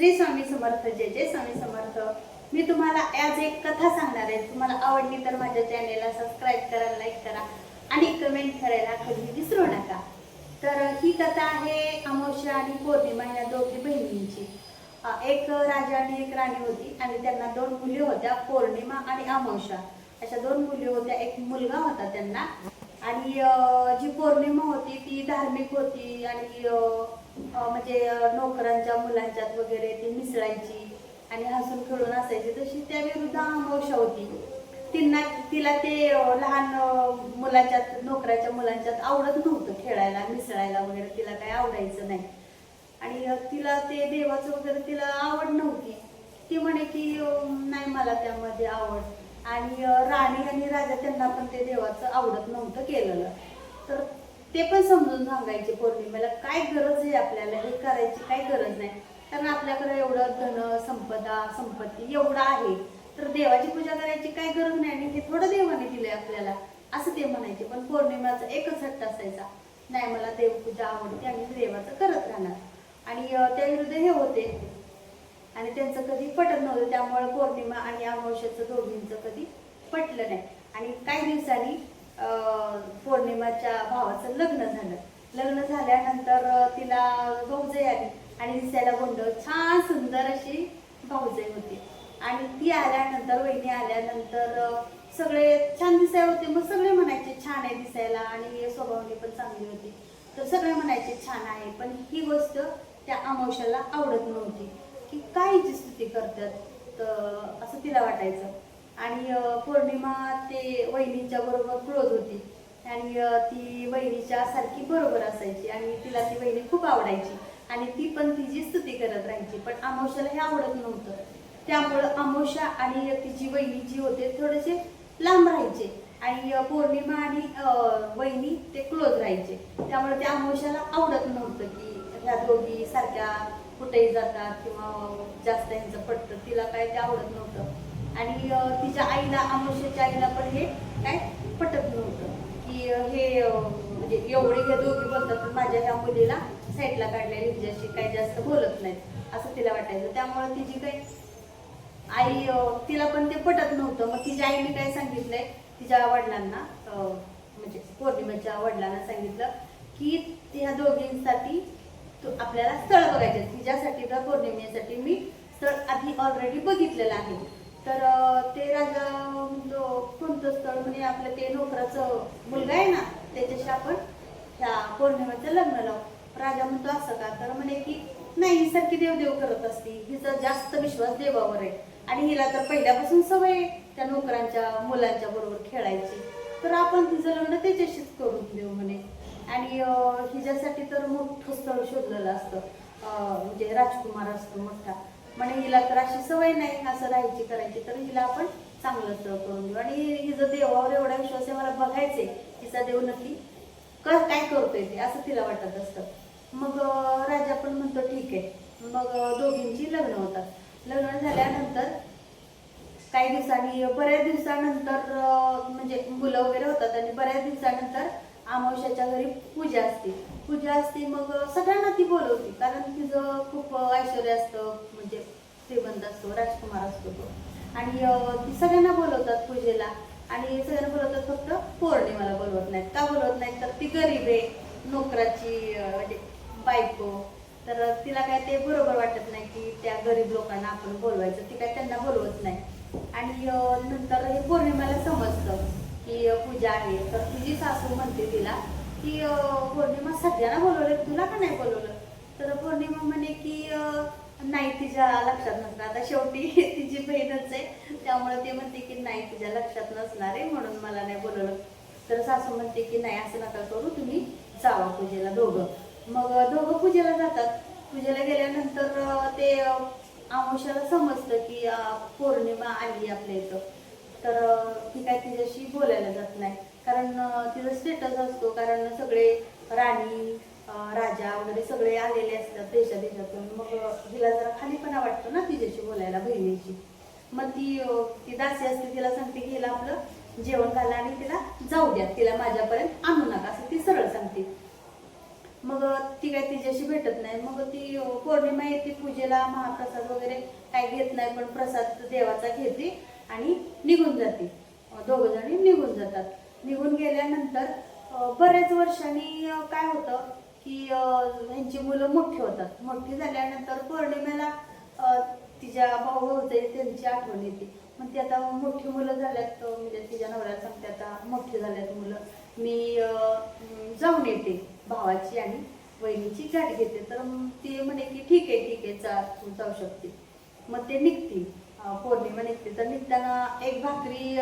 श्री स्वामी समर्थ जय जय स्वामी समर्थ. मी तुम्हाला आज एक कथा सांगणार आहे. तुम्हाला आवडली तर माझ्या चॅनेलला सबस्क्राईब करा लाईक करा आणि कमेंट करायला कधी विसरू नका. तर ही कथा आहे अमावस्या आणि पौर्णिमा या दोघी बहिणींची. एक राजा आणि एक राणी होती आणि त्यांना दोन मुली होत्या पौर्णिमा आणि अमावस्या. अशा दोन मुली होत्या. एक मुलगा होता त्यांना आणि जी पौर्णिमा होती ती धार्मिक होती आणि म्हणजे नोकरांच्या मुलांच्यात वगैरे ती मिसळायची आणि हसून खेळून असायची तशी त्या विरुद्ध अमावस्या होती तिना तिला ते लहान मुलाच्यात नोकऱ्याच्या नोकराच्या मुलांच्यात आवडत नव्हतं खेळायला मिसळायला वगैरे तिला काही आवडायचं नाही. आणि तिला ते देवाचं वगैरे तिला आवड नव्हती. ती म्हणे की नाही मला त्यामध्ये आवड. आणि राणी आणि राजा त्यांना पण ते देवाचं आवडत नव्हतं केलेलं. तर ते पण समजून सांगायचे पौर्णिमेला काय गरज आहे आपल्याला? हे करायची काय गरज नाही? कारण आपल्याकडे एवढं धन संपदा संपत्ती एवढं आहे. तर देवाची पूजा करायची काय गरज नाही आणि हे थोडं देवाने दिलंय आपल्याला असं ते म्हणायचे. पण पौर्णिमेचा एकच हट्ट असायचा. नाही मला देवपूजा आवडते आणि देवाचं करत राहणार. आणि त्या विरुद्ध हे होते. आणि त्यांचं कधी पटत नव्हतं. त्यामुळे पौर्णिमा आणि अमावश्याचं दोघींचं कधी पटलं नाही. आणि काही दिवसांनी पौर्णिमाच्या भावाचं लग्न झालं. लग्न झाल्यानंतर तिला भाऊजाई आली आणि दिसायला गोंड छान सुंदर अशी भाऊजाई होती. आणि ती आल्यानंतर वहिनी आल्यानंतर सगळे छान दिसाय होते. मग सगळे म्हणायचे छान आहे दिसायला आणि स्वभावने पण चांगली होती. तर सगळे म्हणायचे छान आहे. पण ही गोष्ट त्या अमावश्याला आवडत नव्हती. की काय जी स्तुती करतात? तर असं तिला वाटायचं. आणि पौर्णिमा ते वहिनीच्या बरोबर क्लोज होती. आणि ती वहिनीच्या सारखी बरोबर असायची आणि तिला ती वहिनी खूप आवडायची. आणि ती पण तिची स्तुती करत राहायची पण अमावश्याला हे आवडत नव्हतं. त्यामुळं अमोशा आणि तिची वहिनी जी होते थोडेसे लांब राहायचे. आणि पौर्णिमा आणि वहिनी ते क्लोज राहायचे. त्यामुळे त्या अमोशाला आवडत नव्हतं की ह्या दोघी सारख्या कुठेही जातात किंवा जास्त यांचं पटतं तिला काय ते आवडत नव्हतं. आणि तिच्या आईला अमावस्याच्या आईला पण हे काय पटत नव्हतं. की हे म्हणजे एवढे हे दोघी बोलतात पण माझ्या ह्या मुलीला साईडला काढले हिच्याशी म्हणजे काही जास्त बोलत नाहीत असं तिला वाटायचं. त्यामुळे तिची काही आई तिला पण ते पटत नव्हतं. मग तिच्या आईने काय सांगितलंय तिच्या वडिलांना म्हणजे पौर्णिमेच्या वडिलांना सांगितलं की त्या दोघींसाठी तू आपल्याला स्थळ बघायचं तिच्यासाठी पौर्णिमेसाठी मी स्थळ आधी ऑलरेडी बघितलेलं आहे. तर ते राजा जो कोणतं स्थळ म्हणजे आपलं ते नोकराचं मुलगा आहे ना त्याच्याशी आपण ह्या पौर्णिमेचं लग्न लावू. राजा म्हणतो असं का? तर म्हणे की नाही ही सारखी देवदेव करत असते. हिचा जास्त विश्वास देवावर आहे. आणि हिला तर पहिल्यापासून सवय आहे त्या नोकरांच्या मुलांच्या बरोबर खेळायची. तर आपण तिचं लग्न त्याच्याशीच करून देऊ म्हणे. आणि हिच्यासाठी तर मोठं स्थळ शोधलेलं असतं. म्हणजे राजकुमार असतो मोठा. म्हणे हिला तर अशी सवय नाही असं राहायची करायची. तर हिला आपण चांगलं करून देऊ. आणि हिचं देवावर एवढा विश्वास आहे मला बघायचंय तिचा देव नक्की क- काय करतोय ते असं तिला वाटत असतं. मग राजा पण म्हणतो ठीक आहे. मग दोघींची लग्न होतात. लग्न झाल्यानंतर काही दिवसांनी बऱ्याच दिवसानंतर म्हणजे मुलं वगैरे होतात आणि बऱ्याच दिवसानंतर अमावश्याच्या घरी पूजा असते. पूजा असते मग सगळ्यांना ती बोलवते. कारण तिचं खूप ऐश्वर ऐश्वर्य असतं. श्रीमंत असतो राजकुमार असतो तो. आणि ती सगळ्यांना बोलवतात पूजेला. आणि सगळ्यांना बोलवतात फक्त पौर्णिमाला बोलवत नाहीत. का बोलवत नाहीत? तर ती गरीब आहे नोकराची म्हणजे बायको. तर तिला काय ते बरोबर वाटत नाही की त्या गरीब लोकांना आपण बोलवायचं. ती काय त्यांना बोलवत नाही. आणि नंतर हे पौर्णिमाला समजतं की पूजा आहे. तर तुझी सासू म्हणते तिला की पौर्णिमा सगळ्यांना बोलवलं तुला का नाही बोलवलं? तर पौर्णिमा म्हणे की नाही तिच्या लक्षात नसणार. आता शेवटी तिची बहीणच आहे. त्यामुळे ते म्हणते की नाही तिच्या लक्षात नसणार आहे म्हणून मला नाही बोलवलं. तर सासू म्हणते की नाही असं नका करू. तुम्ही जावा पूजेला दोघं. मग दोघं पूजेला जातात. पूजेला गेल्यानंतर ते अं, समजतं की पौर्णिमा आली आपल्या इथं. तर ती काय तिच्याशी बोलायला जात नाही. कारण तिचा स्टेटस असतो. कारण सगळे राणी राजा वगैरे सगळे आलेले असतात देशा देशातून. मग तिला हिला जरा खालीपणा वाटतो ना तिच्याशी बोलायला बहिणीची मग ती ती दासी असते तिला सांगते की हिला आपलं जेवण घाला आणि तिला जाऊ द्या तिला माझ्यापर्यंत आणू नका असं ती सरळ सांगते. मग ती काय तिच्याशी भेटत नाही. मग ती पौर्णिमा येते पूजेला महाप्रसाद वगैरे काय घेत नाही पण प्रसाद देवाचा घेते आणि निघून जाते. दोघं जणी निघून जातात. निघून गेल्यानंतर बऱ्याच वर्षांनी काय होतं की यांची ह्यांची मुलं मोठी होतात. मोठी झाल्यानंतर पौर्णिमेला तिच्या भाऊ होते त्यांची आठवण येते. मग ती आता मोठी मुलं झाल्यात म्हणजे तिच्या नवऱ्याला सांगते आता मोठी झाल्यात मुलं. मी जाऊन येते भावाची आणि वहिनीची गाठ घेते. तर ती म्हणे की ठीक आहे ठीक आहे चा तू जाऊ शकते. मग ते निघतील पौर्णिमा निघते. तर निघताना एक भाकरी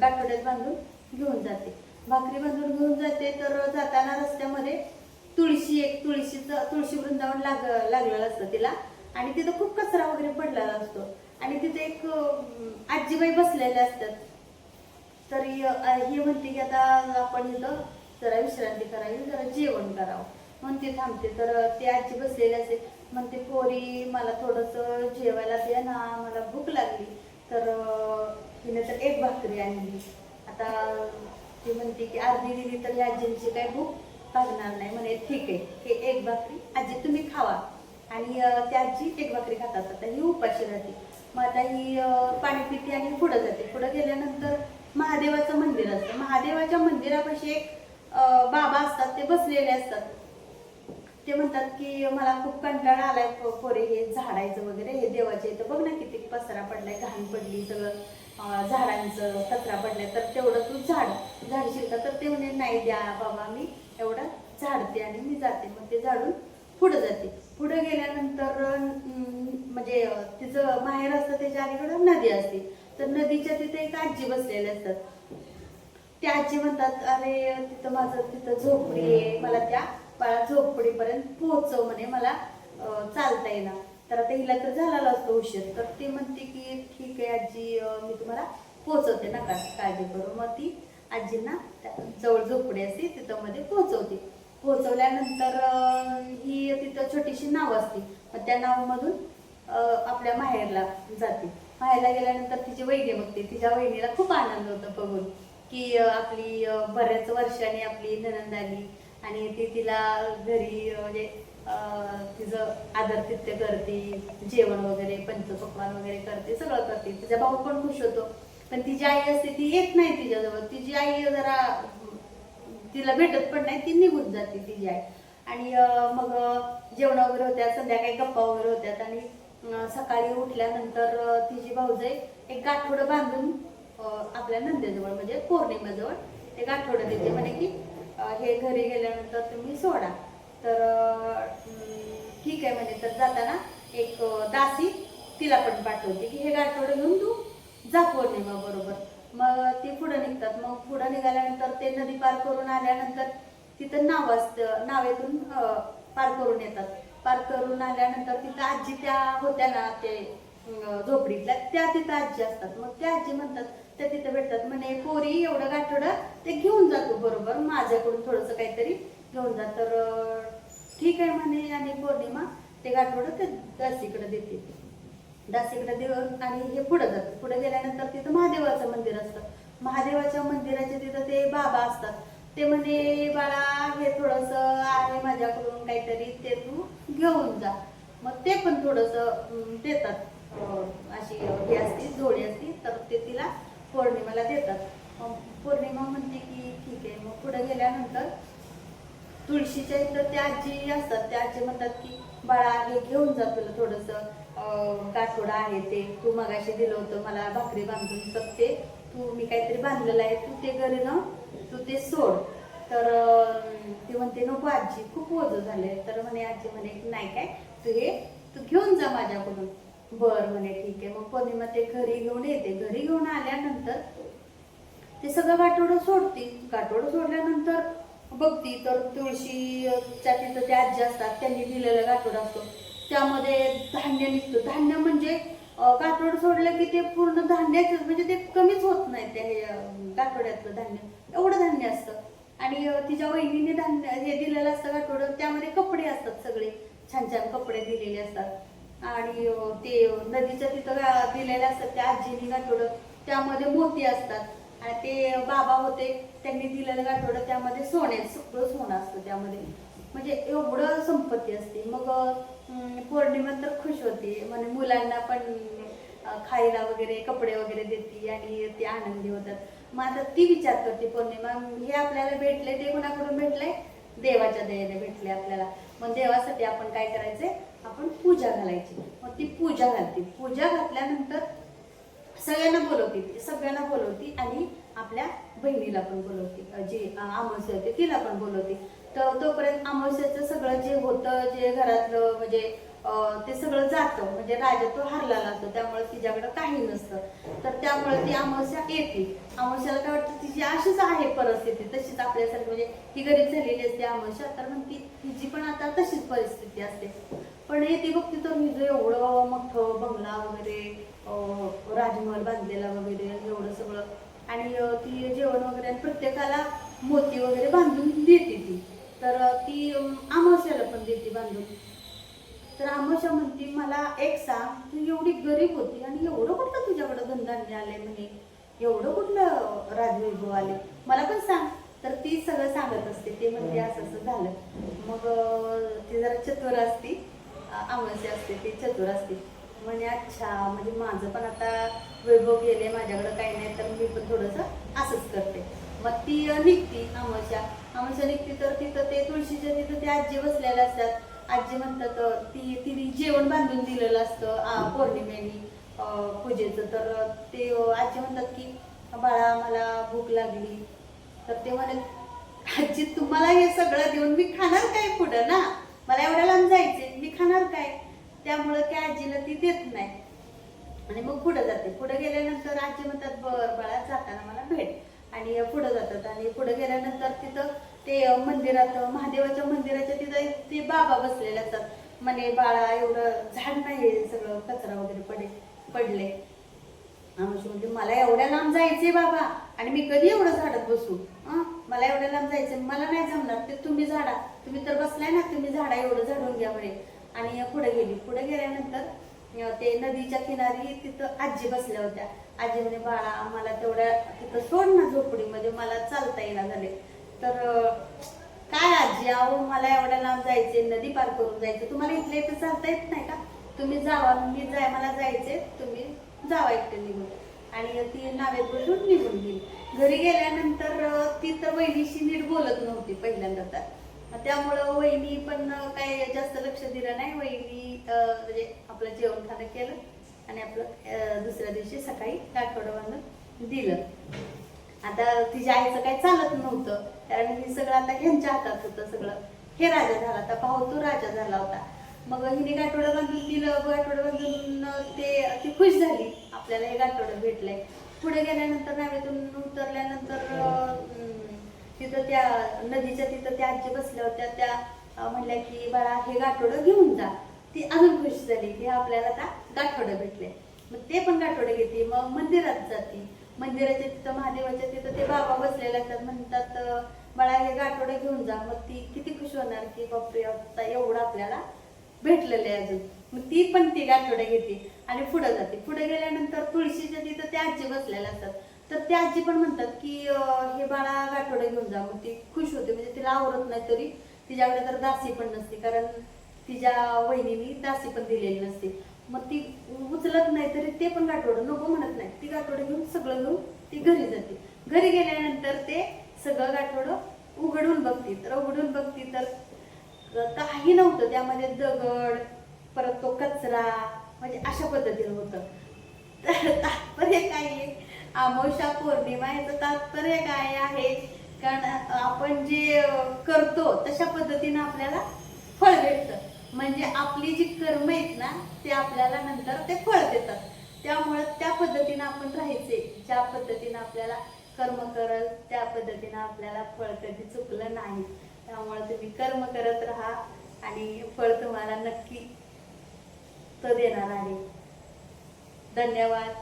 गाठवड्यात बांधून घेऊन जाते. भाकरी बांधून घेऊन जाते. तर जाताना रस्त्यामध्ये तुळशी एक तुळशीचं तुळशी वृंदावन लाग लागलेलं असतं तिला. आणि तिथं खूप कचरा वगैरे पडलेला असतो. आणि तिथे एक आजीबाई बसलेल्या असतात. तर हे ही म्हणते की आता आपण इथं जरा विश्रांती करावी जरा जेवण करावं. म्हणते थांबते. तर ती आजी बसलेली असते म्हणते पोरी मला थोडस जेवायला द्या ना. मला भूक लागली. तर तिने तर एक भाकरी आणली. आता ती म्हणते की अर्धी दिली तर या आजींची काही भूक? भागणार नाही. म्हणे ठीक आहे हे एक भाकरी आजी तुम्ही खावा. आणि त्या आजी एक भाकरी खातात आता ही उपाशी राहते. मग आता ही पाणी पिते आणि पुढं जाते. पुढं गेल्यानंतर महादेवाचं मंदिर असतं. महादेवाच्या मंदिरापाशी एक बाबा असतात. ते बसलेले असतात. ते म्हणतात की मला खूप कंटाळा आलाय पोरे हे झाडायचं वगैरे हे देवाचे इथं बघ ना किती पसरा पडलाय घाण पडली सगळं. झाडांचं कचरा पडलाय तर तेवढं तू झाड झाडशील तर ते म्हणे नाही द्या बाबा मी एवढं झाडते आणि मी जाते. मग ते झाडून पुढं जाते. पुढं गेल्यानंतर अं, म्हणजे तिचं माहेर असतं त्याच्या अलीकडं नदी असते. तर नदीच्या तिथे एक आजी बसलेले असतात. त्या आजी म्हणतात अरे तिथं माझं तिथं झोपडी आहे. मला त्या बाळा झोपडीपर्यंत पोहोचव म्हणे. मला चालता येणार. तर आता हिला तर झालेला असतो उशीर. तर ती म्हणते की ठीक आहे आजी मी तुम्हाला पोहोचवते. नका काळजी करू. मग ती आजींना जवळ झोपडी असते तिथं मध्ये पोहोचवते. पोहोचवल्यानंतर ही तिथं छोटीशी नाव असते. मग त्या नावामधून मधून आपल्या माहेरला जाते. माहेरला गेल्यानंतर तिची वहिनी बघते. तिच्या वहिनीला खूप आनंद होतो बघून की आपली बऱ्याच वर्षांनी आपली ननंद आली आणि ती तिला घरी म्हणजे अं, तिचं आदरतिथ्य करते. जेवण वगैरे पंचपक्वान वगैरे करते. सगळं करते. तिचा भाऊ पण खुश होतो. पण तिची आई असते ती येत नाही तिच्याजवळ. तिची आई जरा तिला भेटत पण नाही ती निघून जाते तिची आई. आणि मग जेवण वगैरे होत्या संध्याकाळी गप्पा वगैरे होत्यात आणि सकाळी उठल्यानंतर तिची भाऊजाई एक गाठोडं बांधून आपल्या नंदेजवळ म्हणजे पौर्णिमेजवळ ते गाठोडं देते. म्हणे की हे घरी गेल्यानंतर तुम्ही सोडा. तर ठीक आहे म्हणजे तर जाताना एक दासी तिला पण पाठवते की हे गाठोडं घेऊन तू पौर्णिमा बरोबर. मग ते पुढं निघतात. मग पुढं निघाल्यानंतर ते नदी पार करून आल्यानंतर तिथं नाव असतं. नावेतून पार करून येतात. पार करून आल्यानंतर तिथं आजी त्या होत्या ना ते झोपडीतल्या त्या तिथं आजी असतात. मग त्या आजी म्हणतात त्या तिथं भेटतात. म्हणे पोरी एवढं गाठोडं ते घेऊन जातो बरोबर. माझ्याकडून थोडंसं काहीतरी घेऊन जा. तर ठीक आहे म्हणे. आणि पौर्णिमा ते गाठोडं ते दसीकडे देते. दासीकडे देव आणि हे पुढे जात. पुढे गेल्यानंतर तिथं महादेवाचं मंदिर असतं. महादेवाच्या मंदिराचे तिथं ते बाबा असतात. ते म्हणे बाळा हे थोडस आहे माझ्याकडून काहीतरी ते तू घेऊन जा. मग ते पण थोडस देतात. अशी हे असती जोडी असती तर ते तिला पौर्णिमेला देतात. पौर्णिमा म्हणते की ठीक आहे. मग पुढे गेल्यानंतर तुळशीच्या इथं त्या आजी असतात. त्या आजी म्हणतात की बाळा हे घेऊन जा तुला थोडस. गाठोडा आहे ते? तू मगाशी दिलं होतं मला भाकरी बांधून तर ते तू मी काहीतरी बांधलेलं आहे तू ते घरी ना तू ते सोड. तर ती म्हणते नको आजी खूप ओझं झाले तर म्हणे आजी म्हणे की नाही काय तू हे तू घेऊन जा माझ्याकडून. बर म्हणे ठीक आहे. मग पौर्णिमा ते घरी घेऊन येते. घरी घेऊन आल्यानंतर ते सगळं गाठोडं सोडते. गाठोडं सोडल्यानंतर बघती तर तुळशीच्या तिथं ते आजी असतात त्यांनी दिलेला गाठोडा असतो. त्यामध्ये धान्य निघतं. धान्य म्हणजे कातोड सोडलं की ते पूर्ण धान्याच म्हणजे ते कमीच होत नाही त्या हे, अं, धान्य. एवढं धान्य असतं. आणि तिच्या वहिनीने धान्य हे दिलेलं असतं कातोड. त्यामध्ये कपडे असतात सगळे. छान छान कपडे दिलेले असतात. आणि ते नदीच्या तिथं दिलेलं दिलेले असतात त्या आजीने गाठोडं त्यामध्ये मोती असतात. आणि ते बाबा होते त्यांनी दिलेलं गाठोडं त्यामध्ये सोने सगळं सोनं असतं त्यामध्ये. म्हणजे एवढं संपत्ती असते. मग पौर्णिमा तर खुश होते. म्हणजे मुलांना पण खायला वगैरे कपडे वगैरे देते आणि ते आनंदी होतात. मग आता ती विचार करते पौर्णिमा हे आपल्याला भेटले ते कोणाकडून भेटले देवाच्या दयेने भेटले आपल्याला. मग देवासाठी आपण काय करायचंय? आपण पूजा घालायची. मग ती पूजा घालते. पूजा घातल्यानंतर सगळ्यांना बोलवते. ती सगळ्यांना बोलवते आणि आपल्या बहिणीला पण बोलवते. जी अं, होते तिला पण बोलवते. तर तोपर्यंत अमावस्याचं सगळं जे होतं जे घरातलं म्हणजे ते सगळं जातं. म्हणजे राजा तो हरलेला असतो त्यामुळे तिच्याकडं काही नसतं. तर त्यामुळे ती अमावस्या येते. अमावस्याला काय वाटतं तिची अशीच आहे परिस्थिती. तशीच आपल्यासारखी म्हणजे ही गरीब झालेली असते अमावस्या. तर मग ती तिची पण आता तशीच परिस्थिती असते. पण येते बघते तर हिचं एवढं मोठं बंगला वगैरे राजमहल बांधलेला वगैरे एवढं सगळं. आणि ती जेवण वगैरे आणि प्रत्येकाला मोती वगैरे बांधून देते ती. तर ती अमावस्याला पण देते बांधून. तर अमावस्या म्हणते मला एक सांग तू एवढी गरीब होती आणि एवढं कुठलं तुझ्याकडं धनधान्य आले म्हणे? एवढं कुठलं राजवैभव आले? मला पण सांग. तर ती सगळं सांगत असते. ते म्हणते असं असं झालं. मग ती जरा चतुर असती. अमावस्या असते ती चतुर असते. म्हणे अच्छा म्हणजे माझं पण आता वैभव गेले माझ्याकडं काही नाही तर मी पण थोडंसं असंच करते. मग ती निघती अमावस्या अमावस्या निघती तर तिथं ते तुळशीच्या तिथं ते आजी बसलेल्या असतात. आजी म्हणतात ती तिने जेवण बांधून दिलेलं असतं पौर्णिमेनी पूजेचं. तर ते आजी म्हणतात की बाळा मला भूक लागली. तर ते म्हणे आजी तुम्हाला हे सगळं देऊन मी खाणार काय पुढं ना? मला एवढ्या लांब जायचे मी खाणार काय? त्यामुळं त्या आजीला ती देत नाही. आणि मग पुढे जाते. पुढे गेल्यानंतर आजी म्हणतात बर बाळा जाताना मला भेट आणि पुढे जातात आणि पुढे गेल्यानंतर तिथं ते मंदिरात महादेवाच्या मंदिराच्या तिथं ते बाबा बसलेले असतात. म्हणे बाळा एवढं झाड नाही सगळं कचरा वगैरे पडे पडले. आमची म्हणजे मला एवढ्या लांब जायचंय बाबा आणि मी कधी एवढं झाडत बसू? मला एवढ्या लांब जायचं मला नाही जमणार ते तुम्ही झाडा. तुम्ही तर बसलाय ना तुम्ही झाडा एवढं झाडून घ्या म्हणे. आणि पुढे गेली. पुढे गेल्यानंतर ते नदीच्या किनारी तिथं आजी बसल्या होत्या. आजी म्हणे बाळा मला तेवढ्या तिथं सोड ना झोपडीमध्ये म्हणजे मला चालता येणार झाले. तर काय आजी अहो मला एवढ्या लांब जायचे नदी पार करून जायचं. तुम्हाला इथले इथं चालता येत नाही का? तुम्ही जावा मी जाय मला जायचे तुम्ही जावा एकटे निघून. आणि ती नावेत बसून निघून गेली. घरी गेल्यानंतर ती तर वहिनीशी नीट बोलत नव्हती पहिल्यांदा तर. त्यामुळं वहिनी पण काय जास्त लक्ष दिलं नाही. वहिनी म्हणजे आपलं जेवण खाणं केलं आणि आपलं दुसऱ्या दिवशी सकाळी आठवड्यावर दिलं. आता तिच्या आईचं काही चालत नव्हतं. कारण हे सगळं आता ह्यांच्या हातात होतं सगळं. हे राजा झाला होता. भाऊ तो राजा झाला होता. मग हिने गाठोडं बांधून दिलं गाठोडं बांधून ते ती खुश झाली. आपल्याला हे गाठोडं भेटलंय. पुढे गेल्यानंतर नावेतून उतरल्यानंतर तिथं त्या नदीच्या तिथं त्या आजी बसल्या होत्या त्या म्हणल्या की बाळा हे गाठोडं घेऊन जा. ती अजून खुश झाली की आपल्याला आता गाठोडं भेटले. मग ते पण गाठोडं घेते मग मंदिरात जाते. मंदिराच्या तिथं महादेवाच्या तिथं ते बाबा बसलेले असतात म्हणतात बाळा हे गाठोडं घेऊन जा. मग ती किती खुश होणार की बापरे आता एवढं आपल्याला भेटलेलं आहे अजून. मग ती पण ती गाठोडं घेते आणि पुढे जाते. पुढे गेल्यानंतर तुळशीच्या तिथं ते आजी बसलेल्या असतात. तर त्या आजी पण म्हणतात की हे बाळा गाठोडे घेऊन जा. मग ती खुश होते म्हणजे तिला आवडत नाही तरी तिच्याकडे तर दासी पण नसते कारण तिच्या वहिनीने दासी पण दिलेली नसते. मग ती उचलत नाही तरी ते पण गाठोडं नको म्हणत नाही ती गाठोडं घेऊन सगळं घेऊन ती घरी जाते. घरी गेल्यानंतर ते सगळं गाठोडं उघडून बघते तर उघडून बघते तर काही नव्हतं. त्यामध्ये दगड परत तो कचरा म्हणजे अशा पद्धतीनं होतं. तर तात्पर्य काय आहे? अमावस्या पौर्णिमा याचं तात्पर्य काय आहे? कारण आपण जे करतो तशा पद्धतीनं आपल्याला फळ भेटतं. म्हणजे आपली जी कर्म आहेत ना ते आपल्याला नंतर ते फळ देतात. त्यामुळे त्या पद्धतीनं आपण राहायचे. ज्या पद्धतीनं आपल्याला कर्म करल त्या पद्धतीनं आपल्याला फळ कधी चुकलं नाही. त्यामुळे तुम्ही कर्म करत राहा आणि फळ तुम्हाला नक्की तो देणार आहे. धन्यवाद.